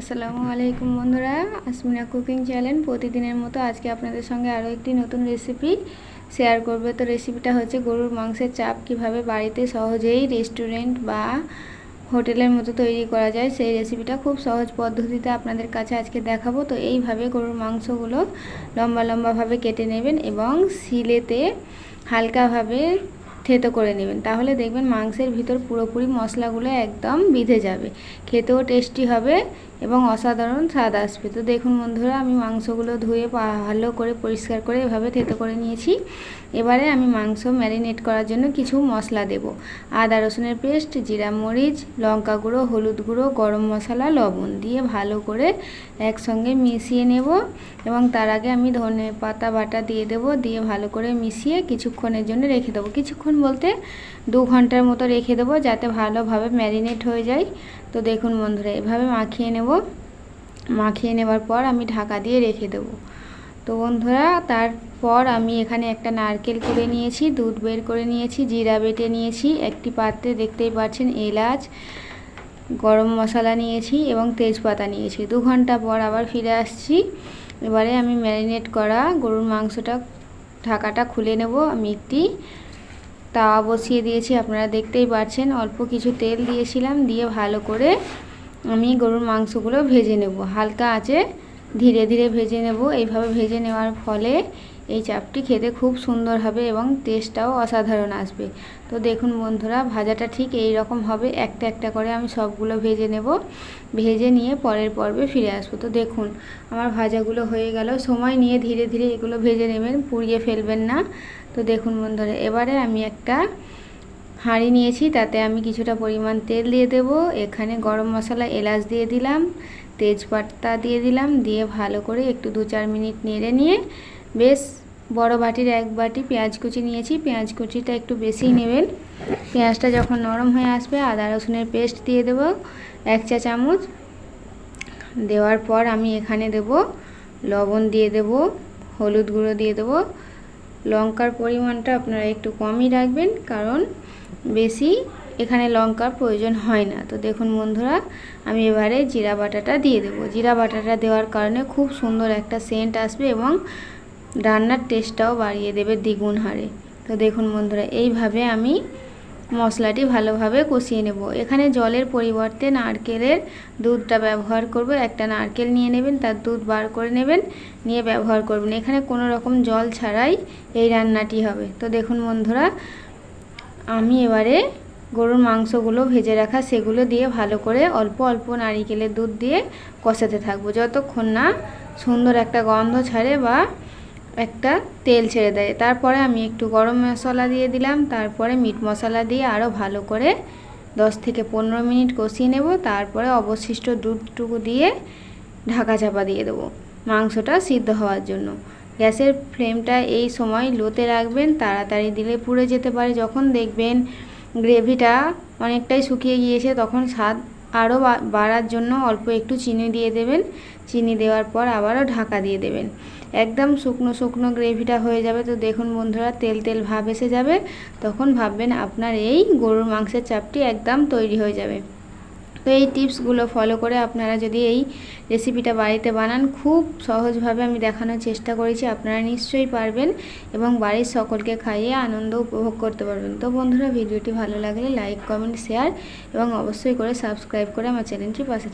আসসালামু আলাইকুম বন্ধুরা, আসমিনা কুকিং চ্যানেল। প্রতিদিনের মতো আজকে আপনাদের সঙ্গে আরও একটি নতুন রেসিপি শেয়ার করবে। তো রেসিপিটা হচ্ছে গরুর মাংসের চাপ কীভাবে বাড়িতে সহজেই রেস্টুরেন্ট বা হোটেলের মতো তৈরি করা যায়, সেই রেসিপিটা খুব সহজ পদ্ধতিতে আপনাদের কাছে আজকে দেখাবো। তো এইভাবে গরুর মাংসগুলো লম্বা লম্বাভাবে কেটে নেবেন এবং শিলেতে হালকাভাবে থেতো করে নেবেন। তাহলে দেখবেন মাংসের ভিতর পুরোপুরি মশলাগুলো একদম বিধে যাবে। খেতেও টেস্টি হবে এবং অসাধারণ স্বাদ আসবে। তো দেখুন বন্ধুরা, আমি মাংসগুলো ধুয়ে ভালো করে পরিষ্কার করে এভাবে থেতো করে নিয়েছি। এবারে আমি মাংস ম্যারিনেট করার জন্য কিছু মশলা দেব। আদা রসুনের পেস্ট, জিরা মরিচ, লঙ্কা গুঁড়ো, হলুদ গুঁড়ো, গরম মশলা, লবণ দিয়ে ভালো করে একসঙ্গে মিশিয়ে নেব এবং তার আগে আমি ধনে পাতা বাটা দিয়ে দেব, দিয়ে ভালো করে মিশিয়ে কিছুক্ষণের জন্য রেখে দেবো। কিছুক্ষণ বলতে দু ঘণ্টার মতো রেখে দেবো যাতে ভালোভাবে ম্যারিনেট হয়ে যায়। তো দেখুন বন্ধুরা, এভাবে মাখিয়ে নেব। মাখিয়ে নেবার পর আমি ঢাকা দিয়ে রেখে দেব। তো বন্ধুরা, তারপর আমি এখানে একটা নারকেল করে নিয়েছি, দুধ বের করে নিয়েছি, জিরা বেটে নিয়েছি, একটি পাত্রে দেখতেই পাচ্ছেন এলাচ, গরম মশলা নিয়েছি এবং তেজপাতা নিয়েছি। দু ঘণ্টা পর আবার ফিরে আসছি। এবারে আমি ম্যারিনেট করা গরুর মাংসটা, ঢাকাটা খুলে নেব আমি একটি তাওয়া বসিয়ে দিয়েছি। আপনারা দেখতেই পাচ্ছেন, অল্প কিছু তেল দিয়েছিলাম, দিয়ে ভালো করে আমি গরুর মাংসগুলো ভেজে নেব। হালকা আছে ধীরে ধীরে ভেজে নেব। এইভাবে ভেজে নেওয়ার ফলে এই চাপটি খেতে খুব সুন্দর হবে এবং টেস্টটাও অসাধারণ আসবে। তো দেখুন বন্ধুরা, ভাজাটা ঠিক এই রকম হবে। একটা একটা করে আমি সবগুলো ভেজে নেব। ভেজে নিয়ে পরের পর্বে ফিরে আসব। তো দেখুন, আমার ভাজাগুলো হয়ে গেল। সময় নিয়ে ধীরে ধীরে এগুলো ভেজে নেবেন, পুড়িয়ে ফেলবেন না। তো দেখুন বন্ধুরা, এবারে আমি একটা হাঁড়ি নিয়েছি, তাতে আমি কিছুটা পরিমাণ তেল দিয়ে দেব। এখানে গরম মশলা এলাচ দিয়ে দিলাম, তেজপাতা দিয়ে দিলাম, দিয়ে ভালো করে একটু দু চার মিনিট নেড়ে নিয়ে বেশ বড় বাটির এক বাটি পেঁয়াজ কুচি নিয়েছি। পেঁয়াজ কুচিটা একটু বেশি নেবেন। পেঁয়াজটা যখন নরম হয়ে আসবে, আদা রসুনের পেস্ট দিয়ে দেব এক চা চামচ। দেওয়ার পর আমি এখানে দেব লবণ দিয়ে দেব, হলুদ গুঁড়ো দিয়ে দেব। লঙ্কার পরিমাণটা আপনারা একটু কমই রাখবেন, কারণ বেশি এখানে লঙ্কার প্রয়োজন হয় না। তো দেখুন বন্ধুরা, আমি এবারে জিরা বাটাটা দিয়ে দেব। জিরা বাটাটা দেওয়ার কারণে খুব সুন্দর একটা সেন্ট আসবে এবং রান্নার টেস্টটাও বাড়িয়ে দেবে দ্বিগুণ হারে। তো দেখুন বন্ধুরা, এইভাবে আমি মশলাটি ভালোভাবে কষিয়ে নেব। এখানে জলের পরিবর্তে নারকেলের দুধটা ব্যবহার করব। একটা নারকেল নিয়ে নেবেন, তার দুধ বার করে নেবেন, নিয়ে ব্যবহার করবেন। এখানে কোনো রকম জল ছাড়াই এই রান্নাটি হবে। তো দেখুন বন্ধুরা আমি এবারে গরুর মাংসগুলো ভেজে রাখা সেগুলো দিয়ে ভালো করে অল্প অল্প নারিকেলের দুধ দিয়ে কষাতে থাকব। যতক্ষণ না সুন্দর একটা গন্ধ ছাড়ে বা একটা তেল ছেড়ে দেয়। তারপরে আমি একটু গরম মশলা দিয়ে দিলাম, তারপরে মিট মশলা দিয়ে আরও ভালো করে দশ থেকে পনেরো মিনিট কষিয়ে নেব। তারপরে অবশিষ্ট দুধটুকু দিয়ে ঢাকা চাপা দিয়ে দেবো মাংসটা সিদ্ধ হওয়ার জন্য। গ্যাসের ফ্লেমটা এই সময় লোতে রাখবেন, তাড়াতাড়ি দিলে পুড়ে যেতে পারে। যখন দেখবেন গ্রেভিটা অনেকটাই শুকিয়ে গিয়েছে, তখন স্বাদ আরও বাড়ার জন্য অল্প একটু চিনি দিয়ে দেবেন। চিনি দেওয়ার পর আবারও ঢাকা দিয়ে দেবেন। একদম শুকনো শুকনো গ্রেভিটা হয়ে যাবে। তো দেখুন বন্ধুরা, তেল তেল ভাব এসে যাবে। তখন ভাববেন আপনার এই গরুর মাংসের চাপটি একদম তৈরি হয়ে যাবে। তো এই টিপসগুলো ফলো করে আপনারা যদি এই রেসিপিটা বাড়িতে বানান, খুব সহজভাবে আমি দেখানোর চেষ্টা করেছি, আপনারা নিশ্চয়ই পারবেন এবং বাড়ির সকলকে খাইয়ে আনন্দ উপভোগ করতে পারবেন। তো বন্ধুরা, ভিডিওটি ভালো লাগলে লাইক, কমেন্ট, শেয়ার এবং অবশ্যই করে সাবস্ক্রাইব করে আমার চ্যানেলটি পাশে